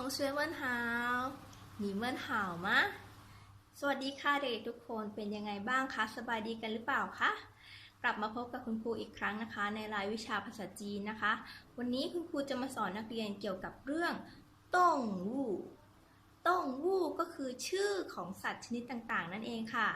同学们好你们好吗สวัสดีค่ะเด็กๆทุกคนเป็นยังไงบ้างคะสบายดีกันหรือเปล่าคะกลับมาพบกับคุณครูอีกครั้งนะคะ ในรายวิชาภาษาจีนนะคะ วันนี้คุณครูจะมาสอนนักเรียนเกี่ยวกับเรื่องต้งวู่ต้งวู่ก็คือชื่อของสัตว์ชนิดต่างๆ นั่นเองค่ะ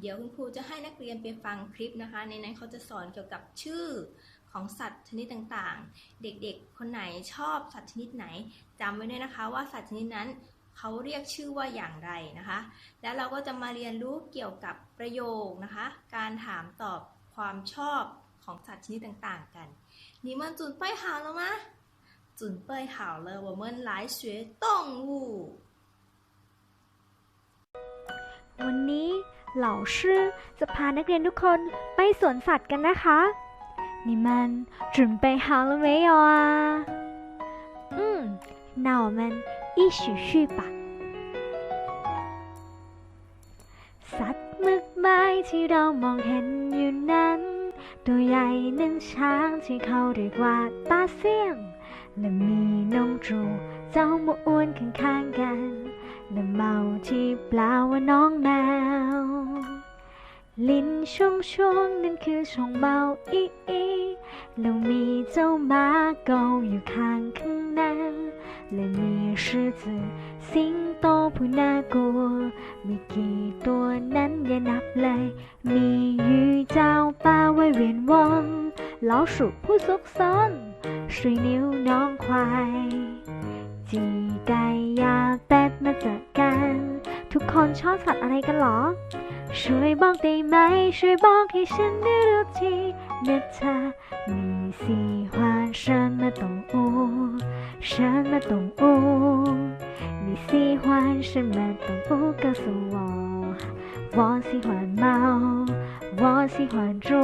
เดี๋ยวคุณครูจะให้นักเรียนไปฟังคลิปนะคะ ในนั้นเขาจะสอนเกี่ยวกับชื่อ ของสัตว์ชนิดต่างๆ เด็กๆ คนไหนชอบสัตว์ชนิดไหนจำไว้ด้วยนะคะว่าสัตว์ชนิดนั้นเขาเรียกชื่อว่าอย่างไรนะคะ แล้วเราก็จะมาเรียนรู้เกี่ยวกับประโยคนะคะ การถามตอบความชอบของสัตว์ชนิดต่างๆ กันนี่มันจุนไปหาแล้วมะจุนไปหาเลยว่ามันหลายเสวยต้องวูวันนี้เหล่าชื่อจะพานักเรียนทุกคนไปสวนสัตว์กันนะคะ 你们准备好了没有啊嗯那我们一起去吧สัตว์มากมายที่เรามองเห็นอยู่นั้น ตัวใหญ่หนึ่งช้างที่เขาเรียกว่าตาเสี่ยง และมีน้องจูเจ้าหมูอ้วนข้างๆกัน และเมาที่แปลว่าน้องแมว ลิ้นช่วงช่วงๆนั้นคือช่องเมาอีอีแล้วมีเจ้าม้าเกาอยู่ข้างข้างหน้าและมี狮子สิงโตผู้น่ากลัวมีกี่ตัวนั้นอย่านับเลย มีอยู่เจ้าป่าไว้เวียนวน老鼠ผู้ซุกซนช่วยนิ้วน้องควาย จีไก่ยาเป็ดมาเจอกัน ทุกคนชอบสัตว์อะไรกันหรอ 谁博地米，谁博起身的乐趣，一擦你喜欢什么动物？什么动物？你喜欢什么动物？告诉我，我喜欢猫，我喜欢猪。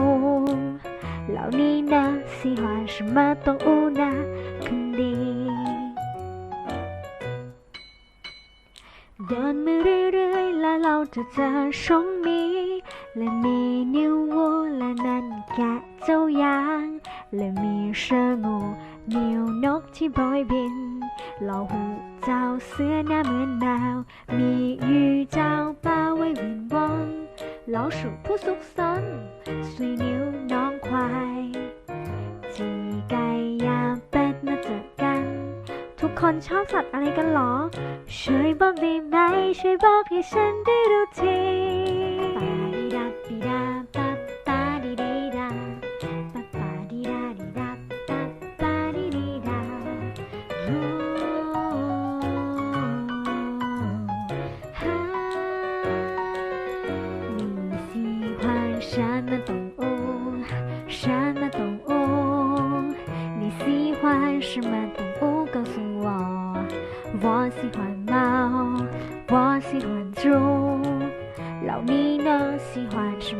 老你呢？喜欢什么动物呢？肯定。Don't move. จะเจอชงมีและมีนิ้ววัวและนั่นแกะเจ้ายางและมีเสืองูนิ้วนกที่บอยบินเราหูเจ้าเสื้อหน้าเหมือนแมว มีอยู่เจ้าป่าไว้วินวอน老鼠ผู้ซุกซนสุย คนชอบสัตว์อะไรกันหรอ ช่วยบอกได้ไหม ช่วยบอกให้ฉันได้รู้ที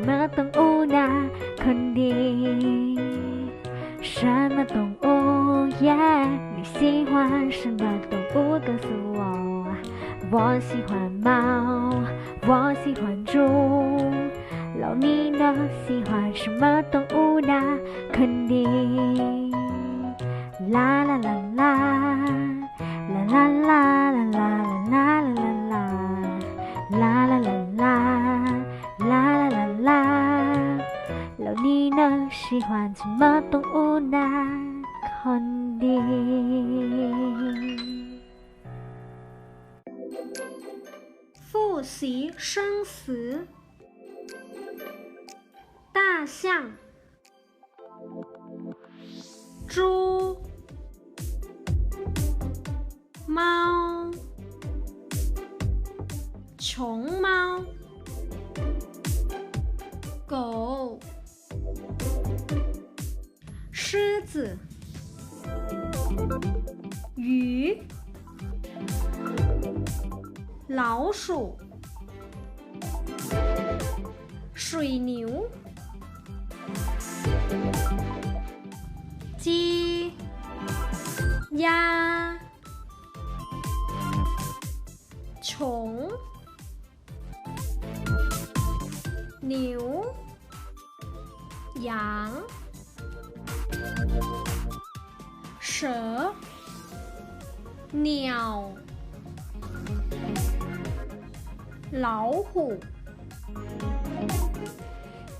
什么动物那？肯定什么动物耶你喜欢什么动物？告诉我。我喜欢猫，我喜欢猪，老你呢？喜欢什么喜欢什么动物那肯定复习生死大象。猪。猫。穷。狮子，鱼，老鼠，水牛，鸡，鸭。虫、牛、羊、蛇、鸟老虎。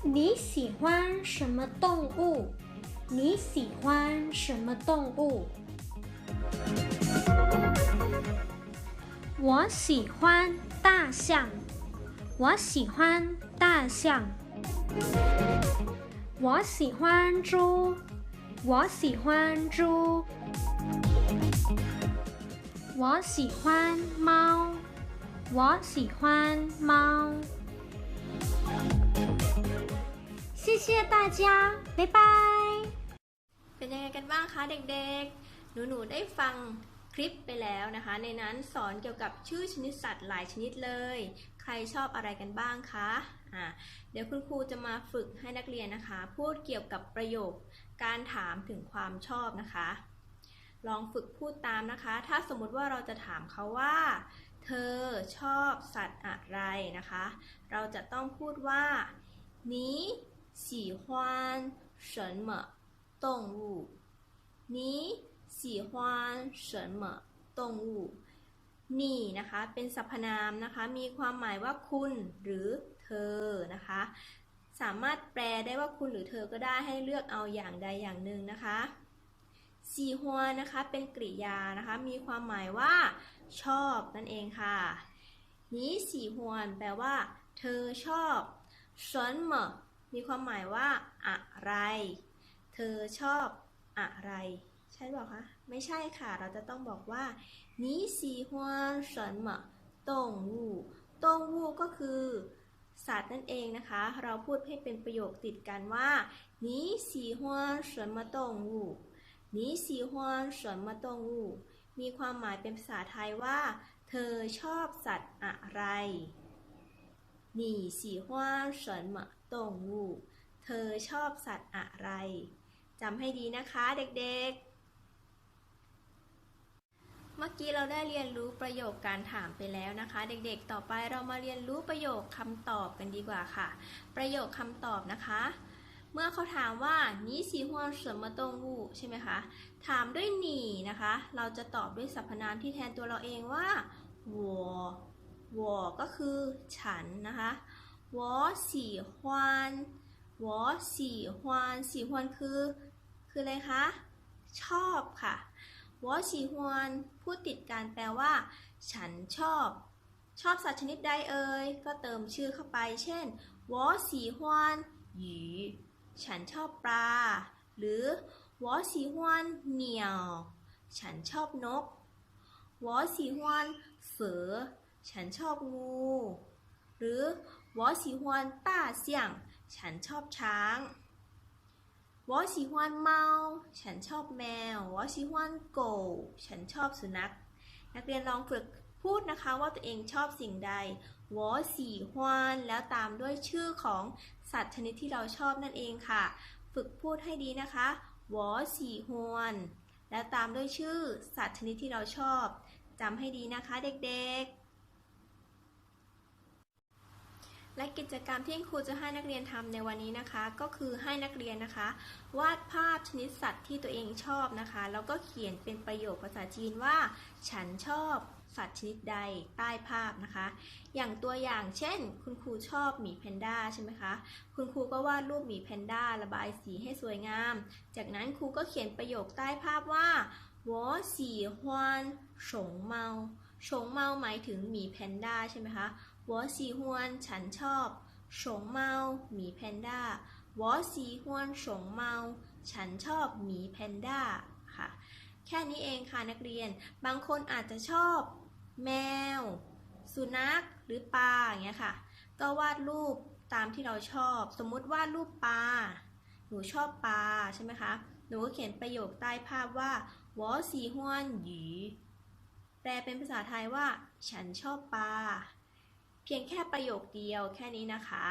你喜欢什么动物？你喜欢什么动物？我喜欢大象。我喜欢大象。我喜欢猪。我喜欢猪我喜欢猫我喜欢猫谢谢大家拜拜 เป็นยังไงกันบ้างคะเด็กๆ หนูๆ ได้ฟังคลิปไปแล้วนะคะ ในนั้นสอนเกี่ยวกับชื่อชนิดสัตว์หลายชนิดเลย ใครชอบอะไรกันบ้างคะ อ่ะเดี๋ยวคุณครูจะมาฝึกให้นักเรียนนะคะ พูดเกี่ยวกับประโยคการถามถึงความชอบนะคะ ลองฝึกพูดตามนะคะ ถ้าสมมุติว่าเราจะถามเขาว่า เธอชอบสัตว์อะไรนะคะ เราจะต้องพูดว่า你喜欢什么动物你喜欢什么动物นี่นะคะ เป็นสรรพนามนะคะ มีความหมายว่าคุณหรือ เธอนะคะ สามารถแปลได้ว่าคุณหรือเธอก็ได้ให้เลือกเอาอย่างใดอย่างหนึ่งนะคะสีหัวนะคะเป็นกริยานะคะ มีความหมายว่า ชอบนั่นเองค่ะ นี้สีหวนแปลว่า เธอชอบสนเมมีความหมายว่า อะไร เธอชอบอะไร ใช่บอกคะไม่ใช่ค่ะ เราจะต้องบอกว่านี้สีหวนสนเมตงวูตงวูก็คือ สัตว์นั่นเองนะคะ เราพูดให้เป็นประโยคติดกันว่า你喜欢什么动物你喜欢什么动物มีความหมายเป็นภาษาไทยว่า เธอชอบสัตว์อะไร你喜欢什么动物เธอชอบสัตว์อะไร จำให้ดีนะคะเด็กๆ เมื่อกี้เราได้เรียนรู้ประโยคการถามไปแล้วนะคะ เด็กๆ ต่อไปเรามาเรียนรู้ประโยคคำตอบกันดีกว่าค่ะ ประโยคคำตอบนะคะ เมื่อเขาถามว่านี่สีหัวเสมอตงวูใช่ไหมคะ ถามด้วยหนีนะคะ เราจะตอบด้วยสรรพนามที่แทนตัวเราเองว่าวัววัวก็คือฉันนะคะวอสีฮวนวอสีฮวนสีฮวนคือ คืออะไรคะ ชอบค่ะ วอฉีฮวนพูดติดกันแปลว่า ฉันชอบ ชอบสัตว์ชนิดใดเอ่ย ก็เติมชื่อเข้าไป เช่นวอฉีฮวนหยีฉันชอบปลา หรือวอฉีฮวนเหนียว ฉันชอบนกวอฉีฮวนเสือ ฉันชอบงู หรือวอฉีฮวนต้าเสี่ยง ฉันชอบช้าง 我喜欢猫ฉันชอบแมว我喜欢狗ฉันชอบสุนัข นักเรียนลองฝึกพูดนะคะว่าตัวเองชอบสิ่งใด我喜欢แล้วตามด้วยชื่อของสัตว์ชนิดที่เราชอบนั่นเองค่ะ ฝึกพูดให้ดีนะคะ我喜欢แล้วตามด้วยชื่อสัตว์ชนิดที่เราชอบจำให้ดีนะคะเด็กๆ และกิจกรรมที่ครูจะให้นักเรียนทำในวันนี้นะคะ ก็คือให้นักเรียนนะคะ วาดภาพชนิดสัตว์ที่ตัวเองชอบนะคะ แล้วก็เขียนเป็นประโยคภาษาจีนว่า ฉันชอบสัตว์ชนิดใดใต้ภาพนะคะ อย่างตัวอย่างเช่น คุณครูชอบหมีแพนด้าใช่ไหมคะ คุณครูก็วาดรูปหมีแพนด้าระบายสีให้สวยงาม จากนั้นครูก็เขียนประโยคใต้ภาพว่า我喜欢熊猫熊猫หมายถึงหมีแพนด้าใช่ไหมคะ วอสีฮวฉันชอบฉงเมาหมีแพนด้าวอสีฮวนฉงเมา ฉันชอบหมีแพนด้าค่ะ แค่นี้เองค่ะนักเรียน บางคนอาจจะชอบ แมว สุนัข หรือปลาอย่างเงี้ยค่ะ ก็วาดรูปตามที่เราชอบ สมมุติวาดรูปปลา หนูชอบปลาใช่ไหมคะ หนูก็เขียนประโยคใต้ภาพว่าวอสีฮวนหยีแปลเป็นภาษาไทยว่า ฉันชอบปลา เพียงแค่ประโยคเดียวแค่นี้นะคะ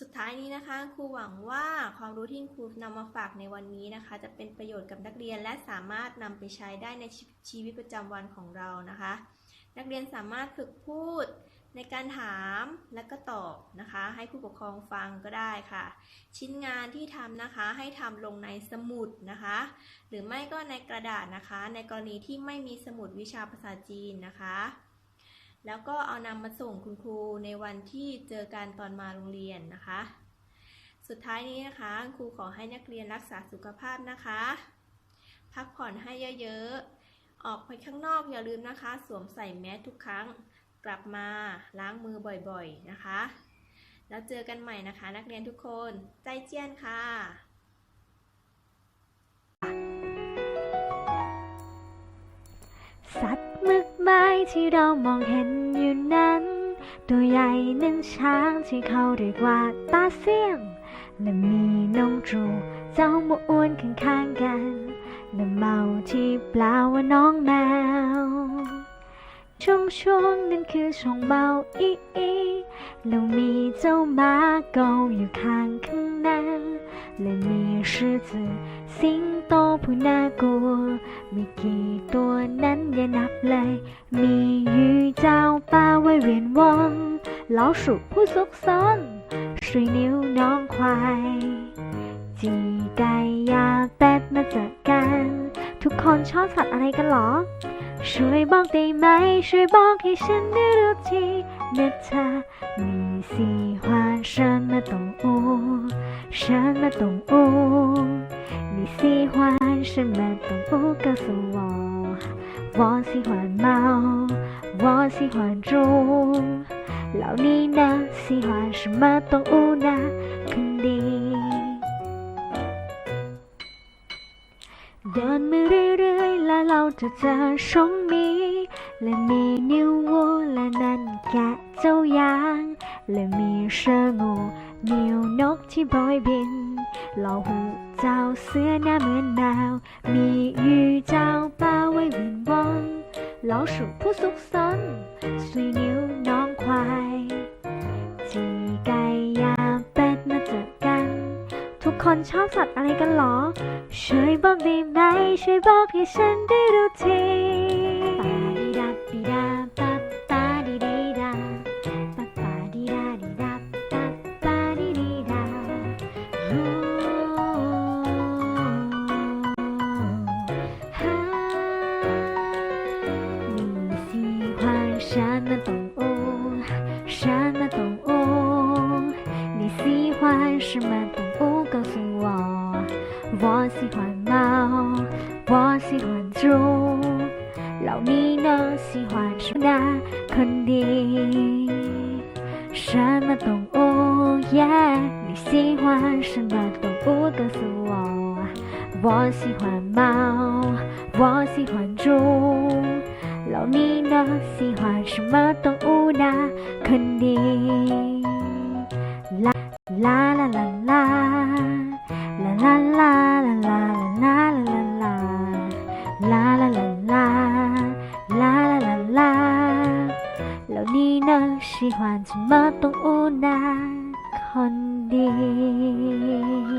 สุดท้ายนี้นะคะครูหวังว่าความรู้ที่ครูนำมาฝากในวันนี้นะคะ จะเป็นประโยชน์กับนักเรียนและสามารถนำไปใช้ได้ในชีวิตประจำวันของเรานะคะ นักเรียนสามารถฝึกพูดในการถามและก็ตอบนะคะ ให้ผู้ปกครองฟังก็ได้ค่ะ ชิ้นงานที่ทำนะคะให้ทำลงในสมุดนะคะ หรือไม่ก็ในกระดาษนะคะ ในกรณีที่ไม่มีสมุดวิชาภาษาจีนนะคะ แล้วก็เอานำมาส่งคุณครูในวันที่เจอกันตอนมาโรงเรียนนะคะ สุดท้ายนี้นะคะครูขอให้นักเรียนรักษาสุขภาพนะคะ พักผ่อนให้เยอะๆ ออกไปข้างนอกอย่าลืมนะคะ สวมใส่แมสทุกครั้ง กลับมาล้างมือบ่อยๆนะคะ แล้วเจอกันใหม่นะคะ นักเรียนทุกคนใจเจียนค่ะสัตว์หมึกไม้ ที่เรามองเห็นอยู่นั้น ตัวใหญ่นั้นช้างที่เขาเรียกว่าตาเสียง และมีน้องจูเจ้าหมูอ้วนข้างๆกันและเมาที่เปลาว่าน้องแมว ช่วงช่วงๆนั้นคือช่วงเมาอีอีแล้วมีเจ้าม้าเกาอยู่ข้างข้างหน้าและมี狮子สิงโตผู้น่ากลัว มีกี่ตัวนั้นอย่านับเลย มี鱼เจ้าป่าไว้เวียนว่อง老鼠ผู้ซุกซ่อน水นิ้วน้องควาย จีไก่ยาเป็ดมาเจอกัน ทุกคนชอบสัตว์อะไรกันหรอ 水木的麦，水木的仙女的鸡，你猜你喜欢什么动物？什么动物？你喜欢什么动物？告诉我。我喜欢猫，我喜欢猪。老李呢？喜欢什么动物呢？ เธอจะชมมีและมีนิ้ววัและนั่นแกะเจ้ายางและมีเชงูนิ้วนกที่บอยบินเหล่าหูเจ้าเสื้อหน้าเหมือนแาวมียูเจ้าป้าไว้วินวอน老鼠ผู้สุขสนสุยนิ้วน้องควายจีไก่ยา กคนชอบสัตว์อะไรกันหรอ ช่วยบอกได้ไหม ช่วยบอกให้ฉันได้รู้ทีปาดิดาดิดาปาปาดิดิดาปาปาดิดาดิดาปาปาดิดิดาโอ้哈你喜欢什么动物？什么动物？你喜欢什么动物？ 告诉我。我喜欢猫，我喜欢猪，老你呢喜欢什么呢？肯定什么动物耶你喜欢什么动物？告诉我。我喜欢猫，我喜欢猪，老你呢喜欢什么动物呢？肯定啦啦啦啦，啦啦啦啦啦啦啦啦啦，啦啦啦啦，啦啦啦啦。老尼呢喜欢什么动物呢？很对。